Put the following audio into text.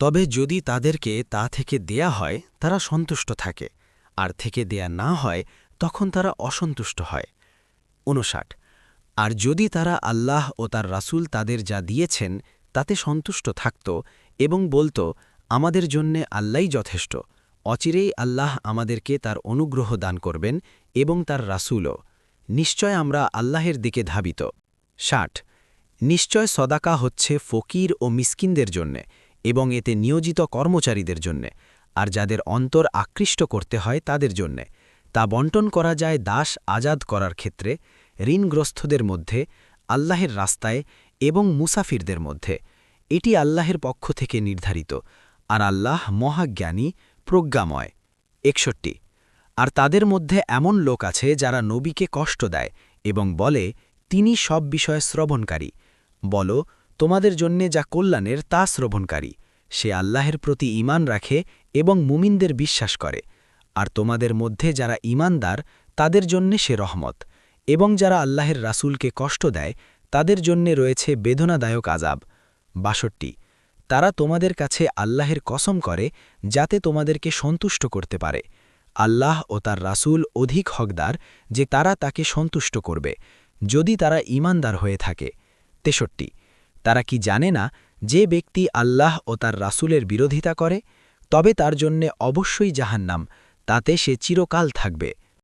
তবে যদি তাদেরকে তা থেকে দেয়া হয়, তারা সন্তুষ্ট থাকে, আর থেকে দেয়া না হয়, তখন তারা অসন্তুষ্ট হয়। উনষাট আর যদি তারা আল্লাহ ও তার রাসূল তাদের যা দিয়েছেন, তাতে সন্তুষ্ট থাকত এবং বলতো, আমাদের জন্যে আল্লাহই যথেষ্ট। অচিরেই আল্লাহ আমাদেরকে তার অনুগ্রহ দান করবেন এবং তার রাসূলও। নিশ্চয় আমরা আল্লাহের দিকে ধাবিত। ষাট। নিশ্চয় সদাকা হচ্ছে ফকির ও মিসকিনদের জন্যে। এবং এতে নিয়োজিত কর্মচারীদের জন্যে, আর যাদের অন্তর আকৃষ্ট করতে হয় তাদের জন্যে। তা বন্টন করা যায় দাস আজাদ করার ক্ষেত্রে ঋণগ্রস্তদের মধ্যে, আল্লাহের রাস্তায় এবং মুসাফিরদের মধ্যে। এটি আল্লাহের পক্ষ থেকে নির্ধারিত, আর আল্লাহ মহাজ্ঞানী, প্রজ্ঞাময়। একষট্টি। আর তাদের মধ্যে এমন লোক আছে যারা নবীকে কষ্ট দেয় এবং বলে, তিনি সব বিষয়ে শ্রবণকারী। বল তোমাদের জন্যে যা কল্যাণের তা শ্রবণকারী। সে আল্লাহের প্রতি ইমান রাখে এবং মুমিনদের বিশ্বাস করে। আর তোমাদের মধ্যে যারা ইমানদার তাদের জন্যে সে রহমত। এবং যারা আল্লাহের রাসূলকে কষ্ট দেয়, তাদের জন্যে রয়েছে বেদনাদায়ক আজাব বাষট্টি। তারা তোমাদের কাছে আল্লাহের কসম করে, যাতে তোমাদেরকে সন্তুষ্ট করতে পারে। আল্লাহ ও তার রাসূল অধিক হকদার, যে তারা তাকে সন্তুষ্ট করবে। যদি তারা ইমানদার হয়ে থাকে। তেষট্টি। তারা কি জানে না যে ব্যক্তি আল্লাহ ও তার রাসুলের বিরোধিতা করে, তবে তার জন্যে অবশ্যই জাহান্নাম, তাতে সে চিরকাল থাকবে।